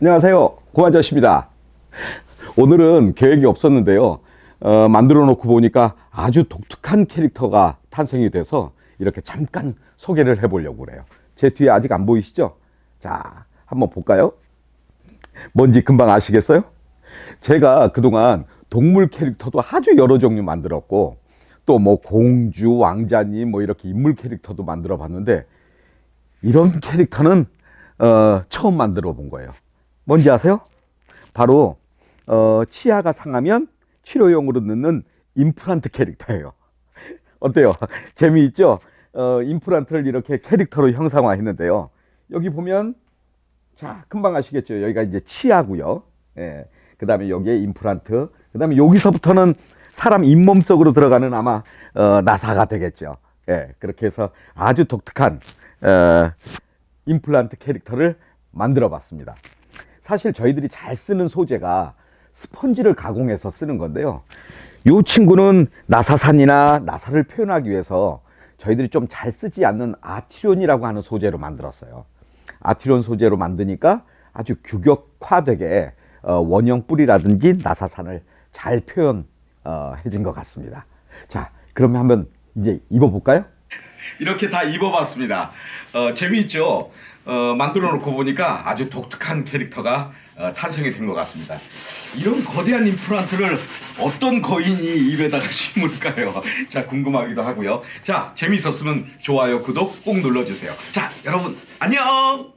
안녕하세요. 고아저씨입니다. 오늘은 계획이 없었는데요. 어, 만들어 놓고 보니까 아주 독특한 캐릭터가 탄생이 돼서 이렇게 잠깐 소개를 해보려고 그래요. 제 뒤에 아직 안 보이시죠? 자, 한번 볼까요? 뭔지 금방 아시겠어요? 제가 그동안 동물 캐릭터도 아주 여러 종류 만들었고 또 뭐 공주, 왕자님 뭐 이렇게 인물 캐릭터도 만들어 봤는데 이런 캐릭터는 어, 처음 만들어 본 거예요. 뭔지 아세요? 바로 어, 치아가 상하면 치료용으로 넣는 임플란트 캐릭터예요. 어때요? 재미있죠? 어, 임플란트를 이렇게 캐릭터로 형상화했는데요. 여기 보면 자 금방 아시겠죠? 여기가 이제 치아고요. 예. 그다음에 여기에 임플란트. 그다음에 여기서부터는 사람 잇몸 속으로 들어가는 아마 어, 나사가 되겠죠. 예. 그렇게 해서 아주 독특한 어, 임플란트 캐릭터를 만들어 봤습니다. 사실 저희들이 잘 쓰는 소재가 스펀지를 가공해서 쓰는 건데요. 이 친구는 나사산이나 나사를 표현하기 위해서 저희들이 좀 잘 쓰지 않는 아티론이라고 하는 소재로 만들었어요. 아티론 소재로 만드니까 아주 규격화되게 어, 원형 뿌리라든지 나사산을 잘 표현해진 것 같습니다. 자, 그러면 한번 이제 입어볼까요? 이렇게 다 입어봤습니다. 어, 재미있죠? 어, 만들어 놓고 보니까 아주 독특한 캐릭터가 어, 탄생이 된 것 같습니다. 이런 거대한 임플란트를 어떤 거인이 입에다가 심을까요? 자, 궁금하기도 하고요. 자, 재미있었으면 좋아요, 구독 꼭 눌러주세요. 자, 여러분, 안녕!